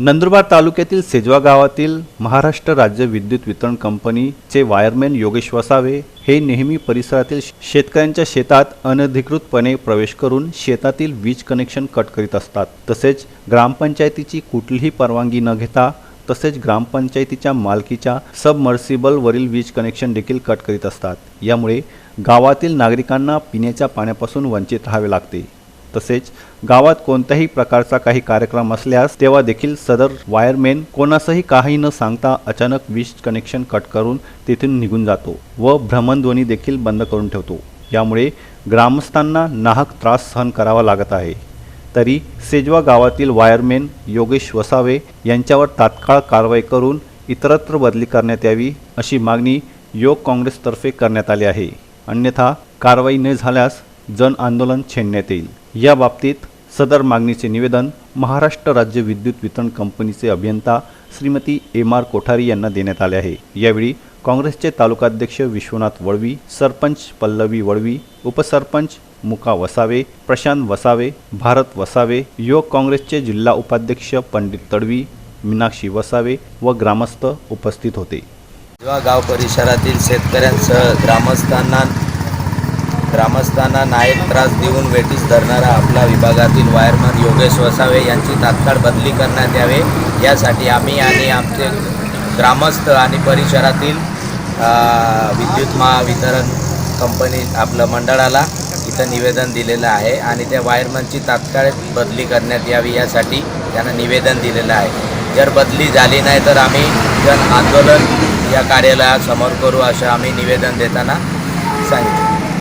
नंदुरबार तालुक्यातील सेजवा गावातील महाराष्ट्र राज्य विद्युत वितरण कंपनीचे वायरमॅन योगेश वसावे हे नेहमी परिसरातील शेतकऱ्यांच्या शेतात अनधिकृतपणे प्रवेश करून शेतातील वीज कनेक्शन कट करीत असतात. तसेच ग्रामपंचायतीची कुठलीही परवानगी न घेता तसेच ग्रामपंचायतीच्या मालकीच्या सबमर्सिबलवरील वीज कनेक्शन देखील कट करीत असतात. यामुळे गावातील नागरिकांना पिण्याच्या पाण्यापासून वंचित राहावे लागते. तसेच गावात कोणत्याही प्रकारचा काही कार्यक्रम असल्यास तेव्हा देखील सदर वायरमॅन कोणासही काही न सांगता अचानक वीज कनेक्शन कट करून तेथून निघून जातो व भ्रमणध्वनी देखील बंद करून ठेवतो. यामुळे ग्रामस्थांना नाहक त्रास सहन करावा लागत आहे. तरी सेजवा गावातील वायरमॅन योगेश वसावे यांच्यावर तात्काळ कारवाई करून इतरत्र बदली करण्यात यावी अशी मागणी योग काँग्रेसतर्फे करण्यात आली आहे. अन्यथा कारवाई न झाल्यास जन आंदोलन छेडण्यात येईल. या बाबतीत सदर मागणीचे निवेदन महाराष्ट्र राज्य विद्युत वितरण कंपनीचे अभियंता श्रीमती एम आर कोठारी यांना देण्यात आले आहे. यावेळी काँग्रेसचे तालुकाध्यक्ष विश्वनाथ वळवी सरपंच पल्लवी वळवी उपसरपंच मुका वसावे प्रशांत वसावे भारत वसावे युवक काँग्रेसचे जिल्हा उपाध्यक्ष पंडित तडवी मीनाक्षी वसावे व ग्रामस्थ उपस्थित होते. गाव परिसरातील शेतकऱ्यांसह ग्रामस्थांना ग्रामस्थांना नायक त्रास देऊन वेटीस धरणारा आपला विभागातील वायरमन योगेश वसावे यांची तात्काळ बदली करण्यात यावे. यासाठी आम्ही आणि आमचे ग्रामस्थ आणि परिसरातील विद्युत महावितरण कंपनी आपलं मंडळाला इथं निवेदन दिलेलं आहे आणि त्या वायरमनची तात्काळ बदली करण्यात यावी यासाठी त्यांना निवेदन दिलेलं आहे. जर बदली झाली नाही तर आम्ही जन आंदोलन या कार्यालयासमोर करू असं आम्ही निवेदन देताना सांगितलं.